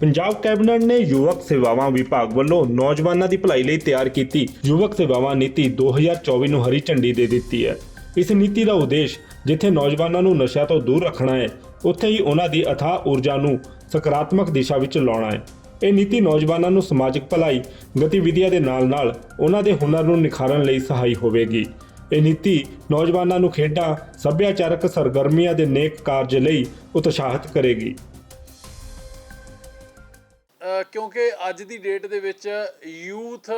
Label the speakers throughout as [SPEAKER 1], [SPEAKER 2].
[SPEAKER 1] Punjab cabinet ਨੇ ਯੁਵਕ ਸੇਵਾਵਾਂ ਵਿਭਾਗ ਵੱਲੋਂ ਨੌਜਵਾਨਾਂ ਦੀ ਭਲਾਈ ਲਈ ਤਿਆਰ ਕੀਤੀ। ਯੁਵਕ ਸੇਵਾਵਾਂ ਨੀਤੀ 2024 ਨੂੰ ਹਰੀ ਝੰਡੀ ਦੇ ਦਿੱਤੀ ਹੈ। ਇਸ ਨੀਤੀ ਦਾ ਉਦੇਸ਼ ਜਿੱਥੇ ਨੌਜਵਾਨਾਂ ਨੂੰ ਨਸ਼ਿਆਂ ਤੋਂ ਦੂਰ ਰੱਖਣਾ ਹੈ, ਉੱਥੇ ਹੀ ਉਹਨਾਂ ਦੀ ਅਥਾਹ ਊਰਜਾ ਨੂੰ ਸਕਾਰਾਤਮਕ ਦਿਸ਼ਾ ਵਿੱਚ ਲਾਉਣਾ ਹੈ। ਇਹ ਨੀਤੀ ਨੌਜਵਾਨਾਂ ਨੂੰ ਸਮਾਜਿਕ ਭਲਾਈ, ਗਤੀਵਿਧੀਆਂ ਦੇ ਨਾਲ-ਨਾਲ ਉਹਨਾਂ ਦੇ ਹੁਨਰ ਨੂੰ ਨਿਖਾਰਨ ਲਈ ਸਹਾਈ ਹੋਵੇਗੀ। ਇਹ ਨੀਤੀ ਨੌਜਵਾਨਾਂ ਨੂੰ ਖੇਡਾਂ, ਸੱਭਿਆਚਾਰਕ ਸਰਗਰਮੀਆਂ ਦੇ ਨੇਕ ਕਾਰਜ ਲਈ ਉਤਸ਼ਾਹਿਤ ਕਰੇਗੀ।
[SPEAKER 2] ਕਿਉਂਕਿ ਅੱਜ ਦੀ ਡੇਟ ਦੇ ਵਿੱਚ ਯੂਥ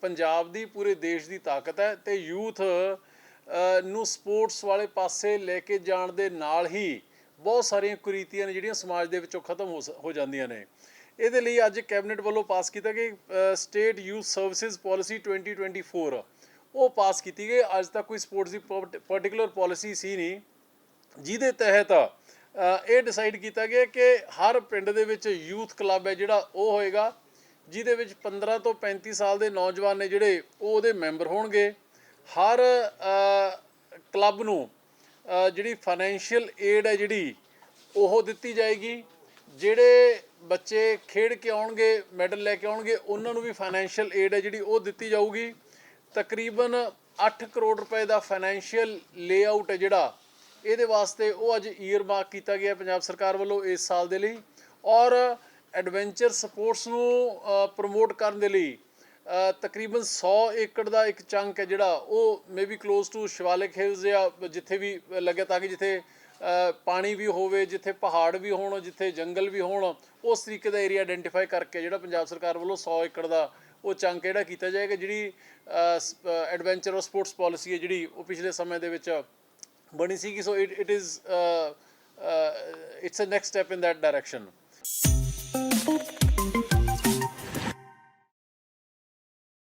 [SPEAKER 2] ਪੰਜਾਬ ਦੀ, ਪੂਰੇ ਦੇਸ਼ ਦੀ ਤਾਕਤ ਹੈ ਤੇ ਯੂਥ ਨੂੰ ਸਪੋਰਟਸ ਵਾਲੇ ਪਾਸੇ ਲੈ ਕੇ ਜਾਣ ਦੇ ਨਾਲ ਹੀ ਬਹੁਤ ਸਾਰੀਆਂ ਕੁਰੀਤੀਆਂ ਨੇ ਜਿਹੜੀਆਂ ਸਮਾਜ ਦੇ ਵਿੱਚੋਂ ਖਤਮ ਹੋ ਸ- ਹੋ ਜਾਂਦੀਆਂ ਨੇ। ਇਹਦੇ ਲਈ ਅੱਜ ਕੈਬਨਿਟ ਵੱਲੋਂ ਪਾਸ ਕੀਤਾ ਕਿ ਸਟੇਟ ਯੂਥ ਸਰਵਿਸਿਜ਼ ਪਾਲਿਸੀ 2024 ਉਹ ਪਾਸ ਕੀਤੀ ਗਈ। ਅੱਜ ਤੱਕ ਕੋਈ ਸਪੋਰਟਸ ਦੀ ਪਾਰਟਿਕੂਲਰ ਪਾਲਿਸੀ ਸੀ ਨਹੀਂ। ਜਿਹਦੇ ਤਹਿਤ ਇਹ ਡਿਸਾਈਡ ਕੀਤਾ ਗਿਆ ਕਿ ਹਰ ਪਿੰਡ ਦੇ ਵਿੱਚ ਯੂਥ ਕਲੱਬ ਹੈ ਜਿਹੜਾ ਉਹ ਹੋਏਗਾ, ਜਿਹਦੇ ਵਿੱਚ 15 ਤੋਂ 35 ਸਾਲ ਦੇ ਨੌਜਵਾਨ ਨੇ ਜਿਹੜੇ, ਉਹ ਉਹਦੇ ਮੈਂਬਰ ਹੋਣਗੇ। ਹਰ ਕਲੱਬ ਨੂੰ ਜਿਹੜੀ ਫਾਈਨੈਂਸ਼ੀਅਲ ਏਡ ਹੈ ਜਿਹੜੀ, ਉਹ ਦਿੱਤੀ ਜਾਏਗੀ। ਜਿਹੜੇ ਬੱਚੇ ਖੇਡ ਕੇ ਆਉਣਗੇ ਮੈਡਲ ਲੈ ਕੇ ਆਉਣਗੇ, ਉਹਨਾਂ ਨੂੰ ਵੀ ਫਾਈਨੈਂਸ਼ੀਅਲ ਏਡ ਹੈ ਜਿਹੜੀ ਉਹ ਦਿੱਤੀ ਜਾਊਗੀ। ਤਕਰੀਬਨ 8 ਕਰੋੜ ਰੁਪਏ ਦਾ ਫਾਈਨੈਂਸ਼ੀਅਲ ਲੇਆਊਟ ਹੈ ਜਿਹੜਾ ਇਹਦੇ ਵਾਸਤੇ ਉਹ ਅੱਜ ਈਅਰ ਮਾਰਕ ਕੀਤਾ ਗਿਆ ਪੰਜਾਬ ਸਰਕਾਰ ਵੱਲੋਂ ਇਸ ਸਾਲ ਦੇ ਲਈ ਔਰ ਐਡਵੈਂਚਰ ਸਪੋਰਟਸ ਨੂੰ ਪ੍ਰਮੋਟ ਕਰਨ ਦੇ ਲਈ ਤਕਰੀਬਨ 100 ਏਕੜ ਦਾ ਇੱਕ ਚੰਕ ਹੈ ਜਿਹੜਾ ਉਹ maybe close to Shivalik hills ਜਾਂ ਜਿੱਥੇ ਵੀ ਲੱਗਿਆ ਤਾਂ ਕਿ ਜਿੱਥੇ ਪਾਣੀ ਵੀ ਹੋਵੇ, ਜਿੱਥੇ ਪਹਾੜ ਵੀ ਹੋਣ, ਜਿੱਥੇ ਜੰਗਲ ਵੀ ਹੋਣ, ਉਸ ਤਰੀਕੇ ਦਾ ਏਰੀਆ ਆਇਡੈਂਟੀਫਾਈ ਕਰਕੇ ਜਿਹੜਾ ਪੰਜਾਬ ਸਰਕਾਰ ਵੱਲੋਂ 100 ਏਕੜ ਦਾ ਉਹ ਚੰਕ ਜਿਹੜਾ ਕੀਤਾ ਜਾਏਗਾ, ਜਿਹੜੀ ਐਡਵੈਂਚਰ ਔਰ ਸਪੋਰਟਸ ਪਾਲਿਸੀ ਹੈ ਜਿਹੜੀ ਉਹ ਪਿਛਲੇ ਸਮੇਂ ਦੇ ਵਿੱਚ Banisiki. So it, it is uh, uh, it's a next step in that direction.